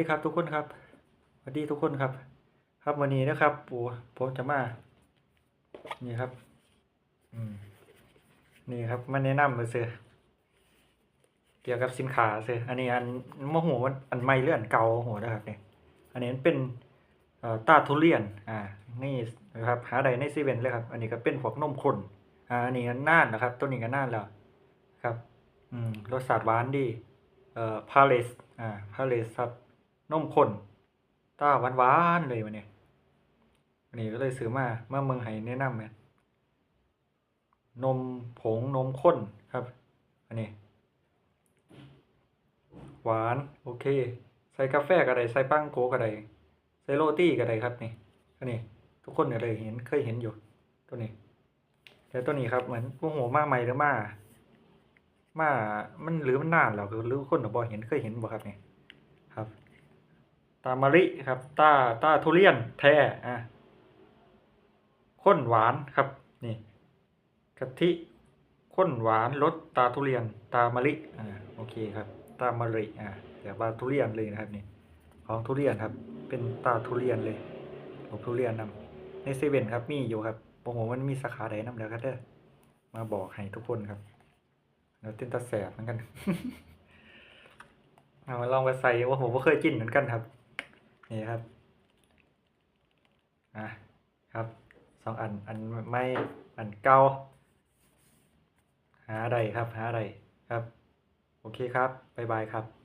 ดีครับทุกคนครับสวัสดีทุกคนครับ ครับวันนี้นะครับปู่ผมจะมา นี่ครับ อืม นี่ครับมาแนะนำมาเสือเกี่ยวกับสินค้าเสืออันนี้อันมะหัวอันใหม่หรืออันเก่าหัวนะครับเนี่ยอันนี้เป็นตาทุเรียน อ่า นี่นะครับ หาใดในซีเวนเลยครับ อันนี้ก็เป็นพวกนมข้นอ่า อันนี้ก็น่านนะครับ ตัวนี้ก็น่านแล้ว ครับ อืม รสชาติหวานดี เอ่อ พาเลส อ่า พาเลสครับ นมข้นตาหวานหวานๆเลยวันนี้อันนี้ก็เลยซื้อมาเมื่อเมืองไห้แนะนำเนี่ยนมผงนมข้นครับ อันนี้ หวานโอเค ใส่กาแฟก็ได้ใส่ปังโกก็ได้ใส่โรตีก็ได้ครับนี่อันนี้ ทุกคนเนี่ยเลยเห็นเคยเห็นอยู่ตัวนี้แล้วตัวนี้ครับเหมือนพวกหัวมาใหม่หรือมามามันหรือมันนานแล้วหรือคนบอเห็นเคยเห็นบ่ครับนี่ครับ ตามะลิครับตาตาทุเรียนแท้อะข้นหวานครับนี่กะทิข้นหวานรสตาทุเรียนตามะลิอ่าโอเคครับ ตามะลิอ่าเดี๋ยวบาทุเรียนเลยนะครับนี่ของทุเรียนครับ เป็นตาทุเรียนเลยของทุเรียนนำในเซเว่นครับมีอยู่ครับโอ้โหมันมีสาขาใดนำแล้วครับเด้อมาบอกให้ทุกคนครับแล้วเต้นตาแสบเหมือนกันเอามาลองไปใส่ว่าผมก็เคยกินเหมือนกันครับ นี่ครับอะครับสองอันอันไม่อันเก่าหาใดครับหาใดครับ โอเคครับ บ๊ายบายครับ